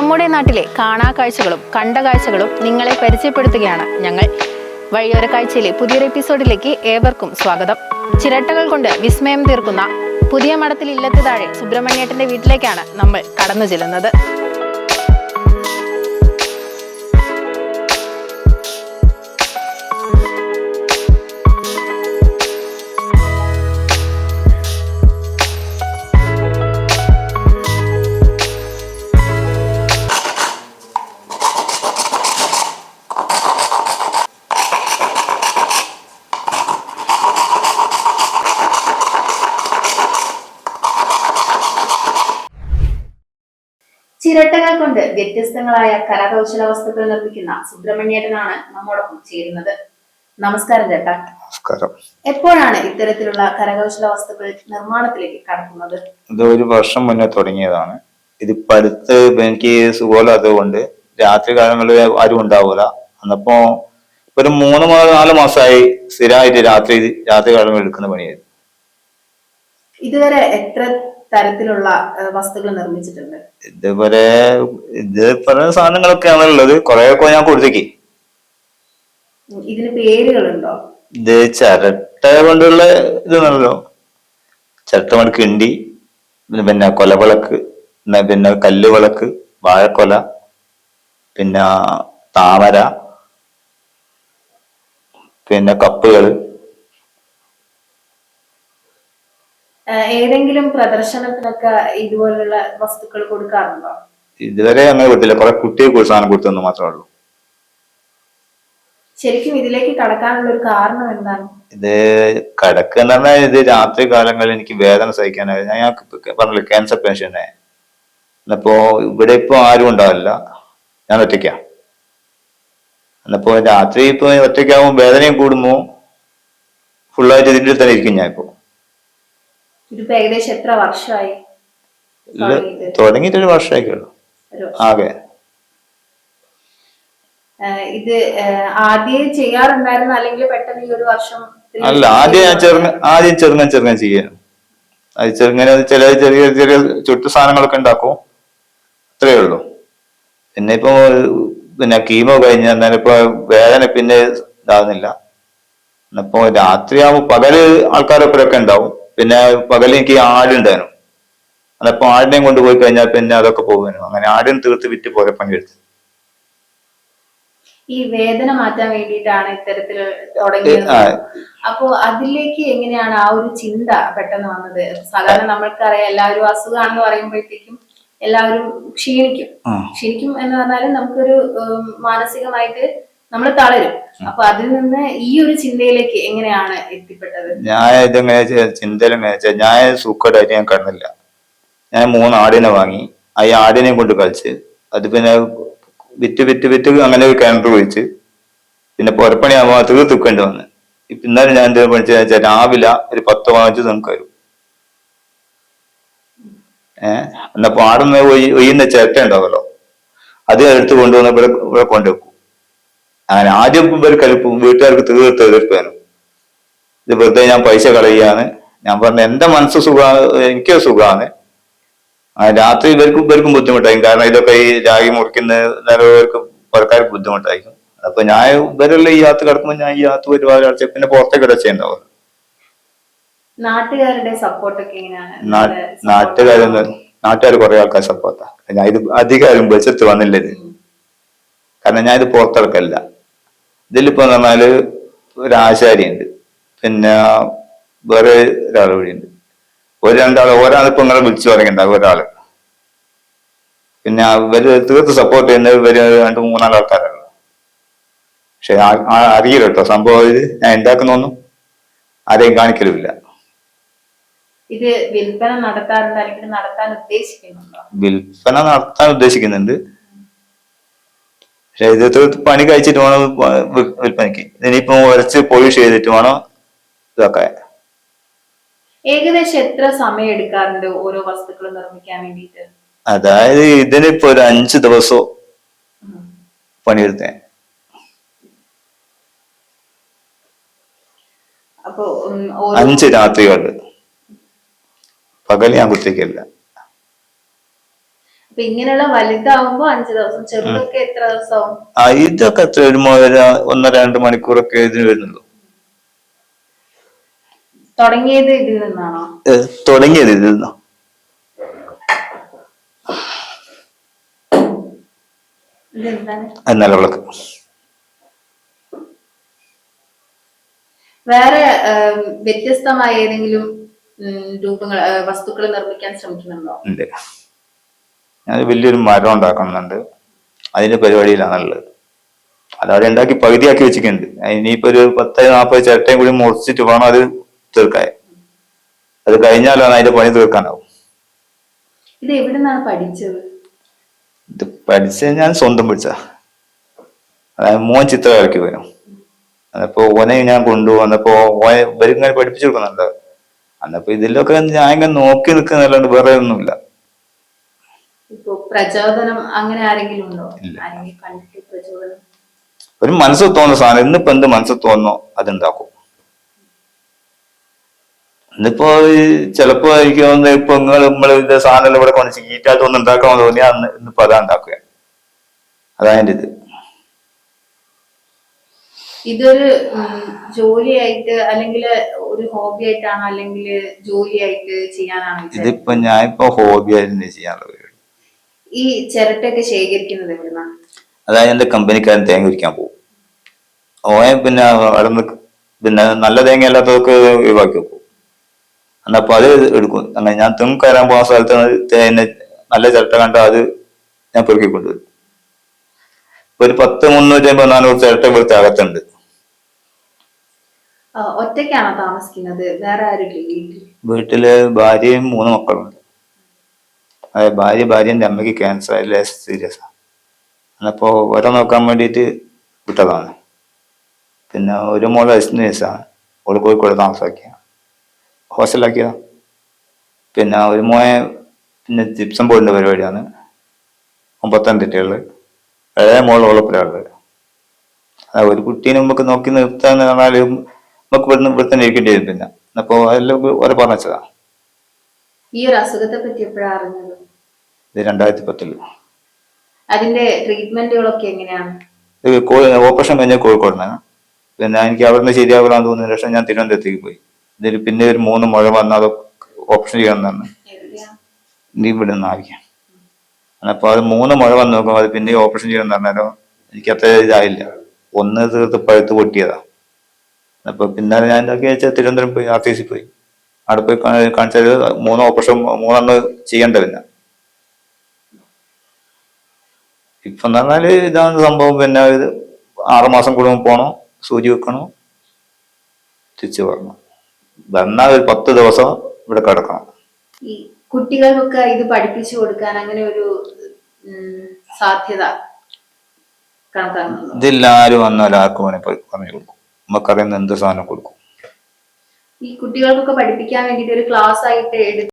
നമ്മുടെ നാട്ടിലെ കാണാ കാഴ്ചകളും കണ്ട കാഴ്ചകളും നിങ്ങളെ പരിചയപ്പെടുത്തുകയാണ് ഞങ്ങൾ. വഴിയോര കാഴ്ചയിലെ പുതിയൊരു എപ്പിസോഡിലേക്ക് ഏവർക്കും സ്വാഗതം. ചിരട്ടകൾ കൊണ്ട് വിസ്മയം തീർക്കുന്ന പുതിയ മഠത്തിൽ ഇല്ലത്ത് താഴെ സുബ്രഹ്മണ്യേട്ടന്റെ വീട്ടിലേക്കാണ് നമ്മൾ കടന്നു ചെല്ലുന്നത്. കൊണ്ട് വ്യത്യസ്തങ്ങളായ കരകൗശല വസ്തുക്കൾ നിർമ്മിക്കുന്ന സുബ്രഹ്മണ്യേട്ടനാണ് നമ്മോടൊപ്പം ചേരുന്നത്. നമസ്കാരം ചേട്ടാ. നമസ്കാരം. എപ്പോഴാണ് ഇത്തരത്തിലുള്ള കരകൗശല വസ്തുക്കൾ നിർമ്മാണത്തിലേക്ക് കടക്കുന്നത്? ഇത് ഒരു വർഷം മുന്നേ തുടങ്ങിയതാണ്. ഇത് അടുത്ത് എനിക്ക് സുഖമല്ല അതുകൊണ്ട് രാത്രി കാലങ്ങളിൽ ആരും ഉണ്ടാവൂല. അന്നപ്പോ ഒരു മൂന്ന് നാല് മാസമായി സ്ഥിരമായിട്ട് രാത്രി രാത്രി കാലങ്ങളിൽ എടുക്കുന്ന പണിയായിരുന്നു. ഇതുവരെ എത്ര തരത്തിലുള്ള വസ്തുക്കൾ നിർമ്മിച്ചിട്ടുണ്ട്. ഇതുപോലെ ഇത് സാധനങ്ങളൊക്കെ സാധനങ്ങളൊക്കെയാണ് ഉള്ളത് ഒക്കെ ഞാൻ കൊടുത്തേക്ക്. ഇതിന് പേരുകളുണ്ടോ? ഇത് ചരട്ട കൊണ്ടുള്ള ഇതാണല്ലോ. ചിരട്ട കൊണ്ട് കിണ്ടി പിന്നെ കൊല കൊലവിളക്ക് പിന്നെ പിന്നെ കല്ലുവിളക്ക് വാഴക്കൊല പിന്നെ താമര പിന്നെ കപ്പുകൾ ഏഹ്, ഏതെങ്കിലും പ്രദർശനത്തിനൊക്കെ ഇതുപോലുള്ള വസ്തുക്കൾ കൊടുക്കാറുണ്ടോ? ഇതുവരെ അങ്ങനെ കൊടുത്തില്ല. കുറെ കുട്ടിയെ സാധനം കൊടുത്തെന്ന് മാത്രമേ ഉള്ളൂ. ശരിക്കും ഇതിലേക്ക് കടക്കാനുള്ള ഒരു കാരണം എന്താണ്? ഇത് കിടക്കുക എന്ന് പറഞ്ഞാൽ ഇത് രാത്രി കാലങ്ങളിൽ എനിക്ക് വേദന സഹിക്കാനായി. ഞാൻ പറഞ്ഞില്ല ക്യാൻസർ പേഷ്യനെ എന്നപ്പോ ഇവിടെ ഇപ്പൊ ആരും ഉണ്ടാവില്ല. ഞാൻ ഒറ്റയ്ക്കാ. എന്നപ്പോ രാത്രി ഇപ്പൊ ഒറ്റയ്ക്കാവുമ്പോ വേദനയും കൂടുമ്പോ ഫുള്ളായിട്ട് ഇതിന്റെ തന്നെ ഇരിക്കും ഞാൻ ഇപ്പൊ. ഇതിപ്പോ ഏകദേശം എത്ര വർഷമായി ഇത് തുടങ്ങിയിട്ട്? ഒരു ആകെ. ഇത് ആദ്യം ചെയ്യാറുണ്ടായിരുന്ന? അല്ലെങ്കിൽ പെട്ടെന്ന് ഈ ഒരു വർഷം അല്ല ആദ്യം ഞാൻ ചെറുങ്ങ ആദ്യം ചെറുങ്ങൻ ചെറുങ്ങൻ ചെയ്യാനും അത് ചെറുങ്ങനെ ചില ചെറിയ ചെറിയ ചുട്ടു സാധനങ്ങളൊക്കെ ഉണ്ടാക്കും. അത്രേ ഉള്ളൂ. പിന്നെ ഇപ്പൊ പിന്നെ കീമോ കഴിഞ്ഞ ഇപ്പൊ വേദന പിന്നെ ഇതാകുന്നില്ല. ഇന്നിപ്പോ പകൽ ആൾക്കാരൊക്കെ ഉണ്ടാവും. പിന്നെ പകൽ എനിക്ക് ആടുണ്ടായിരുന്നു അതപ്പോ ആടിനെയും കൊണ്ടുപോയി കഴിഞ്ഞാൽ പിന്നെ അതൊക്കെ പോകുന്നു അങ്ങനെ ആടിനെ തീർത്ത് വിറ്റ് പോലെ പങ്കെടുത്തു ഈ വേദന മാറ്റാൻ വേണ്ടിയിട്ടാണ് ഇത്തരത്തിൽ തുടങ്ങിയത്. അപ്പോ അതിലേക്ക് എങ്ങനെയാണ് ആ ഒരു ചിന്ത പെട്ടെന്ന് വന്നത്? സാധാരണ നമ്മൾക്കറിയാം എല്ലാവരും അസുഖമാണെന്ന് പറയുമ്പോഴത്തേക്കും എല്ലാവരും ക്ഷീണിക്കും. ക്ഷീണിക്കും എന്ന് പറഞ്ഞാൽ നമുക്കൊരു മാനസികമായിട്ട് നമ്മൾ തളരും. അപ്പൊ അതിൽ നിന്ന് ഈ ഒരു ചിന്തയിലേക്ക് എങ്ങനെയാണ് എത്തിപ്പെട്ടത്? ഞാൻ ഇതെങ്ങനെ ചിന്തയിൽ എങ്ങനെ ഞാൻ സൂക്കടായിട്ട് ഞാൻ കണ്ടില്ല ഞാൻ മൂന്ന് ആടിനെ വാങ്ങി. ആ ഈ ആടിനെയും കൊണ്ട് കളിച്ച് അത് പിന്നെ വിറ്റ് വിറ്റ് വിറ്റ് അങ്ങനെ ഒരു കിണർ ഒഴിച്ച് പിന്നെ പുറപ്പണിയാകുമ്പോൾ അത് തുക്കേണ്ടി വന്ന്. ഇപ്പൊ ഇന്നലെ ഞാൻ എന്താ വെച്ചാൽ രാവിലെ ഒരു പത്ത് വാങ്ങിച്ച് നമുക്ക് വരും ഏഹ് എന്നാ പാടുന്ന ഒയ്- ഒയ്യുന്ന ചിരട്ട ഉണ്ടാവല്ലോ അത് എടുത്ത് കൊണ്ടുവന്ന് ഇവിടെ ഇവിടെ കൊണ്ടുവെക്കും. അങ്ങനെ ആദ്യം ഇവർക്ക് കലിപ്പും വീട്ടുകാർക്ക് തീർത്ത് എതിർപ്പാനും ഇത് വെറുതെ ഞാൻ പൈസ കളയാണ് ഞാൻ പറഞ്ഞ എന്റെ മനസ്സ് സുഖാ എനിക്ക് സുഖമാണ്. ആ രാത്രി ഇവർക്കും ഇവർക്കും ബുദ്ധിമുട്ടായി കാരണം ഇതൊക്കെ ഈ രാഗി മുറിക്കുന്ന നേരവർക്ക് പുറക്കാർക്ക് ബുദ്ധിമുട്ടായിരിക്കും. അപ്പൊ ഞാൻ ഇവരെല്ലാം ഈ യാത്ര കിടക്കുമ്പോൾ ഞാൻ ഈ യാത്ര ഒരുപാട് ആഴ്ച പിന്നെ പുറത്തേക്ക് നാട്ടുകാരുടെ സപ്പോർട്ടൊക്കെ എങ്ങനെയാണ്? നിങ്ങളുടെ നാട്ടുകാരൊന്നും നാട്ടുകാർ കുറെ ആൾക്കാർ സപ്പോർട്ടാ ഞാൻ ഇത് അധികാരം വെച്ചിട്ട് വന്നില്ല കാരണം ഞാൻ ഇത് പുറത്തിറക്കല്ല ഇതിലിപ്പോ എന്ന് പറഞ്ഞാൽ ഒരു ആശാരി ഉണ്ട് പിന്നെ വേറെ ഒരാൾ കൂടിയുണ്ട് ഒരു രണ്ടാൾ ഒരാളിപ്പോ ഇങ്ങനെ വിളിച്ചു പറയുന്നുണ്ടാവും ഒരാൾ. പിന്നെ ഇവർ തീർത്ത് സപ്പോർട്ട് ചെയ്യുന്ന ഇവർ രണ്ട് മൂന്നാൽ ആൾക്കാരാണ്. പക്ഷെ അറിയില്ല കേട്ടോ സംഭവം ഇത് ഞാൻ ഉണ്ടാക്കുന്നൊന്നും ആരെയും കാണിക്കലുമില്ല. ഇത് വിൽപ്പന നടത്താറുണ്ട് അല്ലെങ്കിൽ നടത്താൻ ഉദ്ദേശിക്കുന്നുണ്ടോ? വിൽപ്പന നടത്താൻ ഉദ്ദേശിക്കുന്നുണ്ട്. പക്ഷെ ഇത് പണി കഴിച്ചിട്ട് വേണം വിൽപ്പനയ്ക്ക്. ഇനിയിപ്പോ ഉരച്ച് പോളിഷ് ചെയ്തിട്ട് വേണം ഇതൊക്കെ. ഏകദേശം എത്ര സമയം എടുക്കാറുണ്ട് ഓരോ വസ്തുക്കൾ നിർമ്മിക്കാൻ വേണ്ടിയിട്ട്? അതായത് ഇതിനിപ്പോ ഒരു അഞ്ച് ദിവസം പണിയെടുത്തേ. അഞ്ച് രാത്രികൾ പകൽ ഞാൻ കുത്തിക്കല്ല ഇപ്പൊ ഇങ്ങനെയുള്ള വലുതാവുമ്പോ അഞ്ചു ദിവസം ചെറുതൊക്കെ എത്ര ദിവസമാവും ആ ഇതൊക്കെ എത്ര ഒരു ഒന്നര രണ്ട് മണിക്കൂറൊക്കെ ഇതിന് വരുന്നുള്ളൂ. തുടങ്ങിയത് ഇതിൽ നിന്നാണോ? തുടങ്ങിയത് ഇതിൽ നിന്നോ. ഇതെന്താണ്? വിളക്ക്. വേറെ വ്യത്യസ്തമായ ഏതെങ്കിലും രൂപങ്ങൾ വസ്തുക്കൾ നിർമ്മിക്കാൻ ശ്രമിക്കുന്നുണ്ടോ? ഞാൻ വലിയൊരു മരം ഉണ്ടാക്കുന്നുണ്ട്. അതിന്റെ പരിപാടിയിലാണുള്ളത് അതവിടെ ഉണ്ടാക്കി പകുതിയാക്കി വെച്ചിട്ടുണ്ട്. ഇനിയിപ്പോ ഒരു പത്ത് നാൽപ്പത് ചിരട്ടയും കൂടി മുറിച്ചിട്ട് വേണം അത് തീർക്കാൻ. അത് കഴിഞ്ഞാലാണ് അതിന്റെ പണി തീർക്കാനാവും. ഇത് എവിടുന്നാണ് പഠിച്ചത്? ഇത് പഠിച്ച ഞാൻ സ്വന്തം പഠിച്ച അതായത് മോൻ ചിത്രം ഇറക്കി വരും അന്നപ്പോ ഓനെ ഞാൻ കൊണ്ടുവന്നപ്പോ ഓനെ ഇവരിങ്ങനെ പഠിപ്പിച്ചു കൊടുക്കുന്നുണ്ട്. അന്നപ്പോ ഇതിലൊക്കെ ഞാൻ ഇങ്ങനെ നോക്കി നിൽക്കുന്നല്ലാണ്ട് വേറെ ഒന്നുമില്ല. ഇപ്പൊ പ്രചോദനം അങ്ങനെ ആരെങ്കിലും ഉണ്ടോ? ആരെങ്കിലും കണ്ടിട്ട് പ്രചോദനം? ഒരു മനസ്സ് തോന്നുന്ന സാധനം ഇന്നിപ്പോ എന്ത് മനസ്സിൽ തോന്നുന്നോ അതുണ്ടാക്കും. ഇന്നിപ്പോ ചിലപ്പോ എനിക്ക് തോന്നുന്നത് ഇപ്പൊ നിങ്ങൾ നമ്മൾ ഇത് സാധനം ഇവിടെ കൊണ്ട് ചീറ്റായിട്ട് ഒന്ന് ഉണ്ടാക്കാൻ തോന്നിയാ അന്ന് ഇന്നിപ്പോ അതാ ഉണ്ടാക്കുക. അതാ എന്റെ ഇത്. ഇതൊരു ജോലിയായിട്ട് അല്ലെങ്കിൽ ഒരു ഹോബി ആയിട്ടാണോ അല്ലെങ്കിൽ ജോലിയായിട്ട് ചെയ്യാനാണോ ഇതിപ്പോ ഞാൻ ഇപ്പൊ ഹോബി ആയിട്ട് ചെയ്യാനുള്ളത് ഈ ചിരട്ടയൊക്കെ ശേഖരിക്കുന്നത് അതായത് എന്റെ കമ്പനിക്കാരൻ തേങ്ങ വിരിക്കാൻ പോകും. ഓൻ പിന്നെ അവിടെ നിന്ന് പിന്നെ നല്ല തേങ്ങ അല്ലാത്തതൊക്കെ ഒഴിവാക്കി വെക്കും. എന്നപ്പോ അത് എടുക്കും. അങ്ങനെ ഞാൻ തെങ്ങ് കയറാൻ പോകുന്ന സ്ഥലത്ത് തേങ്ങ നല്ല ചിരട്ട കണ്ട അത് ഞാൻ പെറുക്കി കൊണ്ടുവരും ഒരു പത്ത് മുന്നൂറ്റി അമ്പത് നാനൂറ് ചിരട്ട ഇവിടുത്തെ അകത്തുണ്ട് ഒറ്റയ്ക്കാണോ താമസിക്കുന്നത്? വേറെ ആരും വീട്ടിൽ ഭാര്യയും മൂന്ന് മക്കളുണ്ട്. അതായത് ഭാര്യ ഭാര്യന്റെ അമ്മയ്ക്ക് ക്യാൻസർ അല്ലേ സീരിയസ് അപ്പോൾ ഓരെ നോക്കാൻ വേണ്ടിയിട്ട് വിട്ടതാണ്. പിന്നെ ഒരു മോൾ വയസ്സാണ് ഓൾ കോഴിക്കോട് താമസാക്കിയ ഹോസ്റ്റലാക്കിയതാ പിന്നെ ഒരു മോയെ പിന്നെ ജിപ്സം ബോർഡിന്റെ പരിപാടിയാണ്. ഒമ്പത്തഞ്ചിട്ടുള്ളത് ഇളയ മോൾ ഓളപ്പുരയുള്ളത് അതാ ഒരു കുട്ടീനെ നമുക്ക് നോക്കി നിർത്താന്ന് പറഞ്ഞാലും നമുക്ക് ഇവിടുന്ന് ഇവിടെ ഇരിക്കേണ്ടി വരും പിന്നെ. അപ്പോ അതെല്ലാം ഓരോ പറഞ്ഞതാ ഈ ഒരു അസുഖത്തെ പറ്റി എപ്പോഴാണ് അറിഞ്ഞത്? ഇത് രണ്ടായിരത്തി പത്തിൽ അതിന്റെ ട്രീറ്റ്മെന്റുകളൊക്കെ എങ്ങനെയാണ്? ഓപ്പറേഷൻ കഴിഞ്ഞ കോഴിക്കോടിനാണ് പിന്നെ എനിക്ക് അവിടെ നിന്ന് ശരിയാവില്ലാന്ന് തോന്നിയ ശേഷം ഞാൻ തിരുവനന്തപുരത്തേക്ക് പോയി. ഇതിൽ പിന്നെ ഒരു മൂന്ന് മഴ വന്ന അത് ഓപ്പറേഷൻ ചെയ്യണമെന്നാണ് നീ ഇവിടെ നിന്ന് ആവിക്കാം അപ്പൊ അത് മൂന്ന് മഴ വന്ന് നോക്കുമ്പോൾ അത് പിന്നെ ഓപ്പറേഷൻ ചെയ്യണം പറഞ്ഞാലോ എനിക്ക് അത്ര ഇതായില്ല. ഒന്ന് തീർത്ത് പഴുത്ത് പൊട്ടിയതാ. അപ്പൊ പിന്നാലെ ഞാൻ എന്താക്കി വെച്ചാൽ തിരുവനന്തപുരം പോയി ആർ ടി സി പോയി. അവിടെ പോയി കാണിച്ചാൽ മൂന്ന് ഓപ്പറേഷൻ മൂന്നെണ്ണം ചെയ്യേണ്ട പിന്നെ ഇപ്പൊ എന്ന് പറഞ്ഞാൽ ഇതാണ് സംഭവം. പിന്നെ ഇത് ആറുമാസം കൂടുമ്പോൾ പോണോ സൂചി വെക്കണോ തിരിച്ചു വരണം. വന്നാൽ ഒരു പത്ത് ദിവസം ഇവിടെ കിടക്കണം. ഈ കുട്ടികൾക്കൊക്കെ ഇത് പഠിപ്പിച്ചു കൊടുക്കാൻ അങ്ങനെ ഒരു സാധ്യത ഇതില്ലാരും വന്നാൽ ആർക്കും വേണേ പറഞ്ഞു കൊടുക്കും. നമുക്കറിയുന്ന എന്ത് സാധനം കൊടുക്കും. ഈ കുട്ടികൾക്കൊക്കെ പഠിപ്പിക്കാൻ വേണ്ടിട്ട് ഒരു ക്ലാസ് ആയിട്ട് എടുത്ത്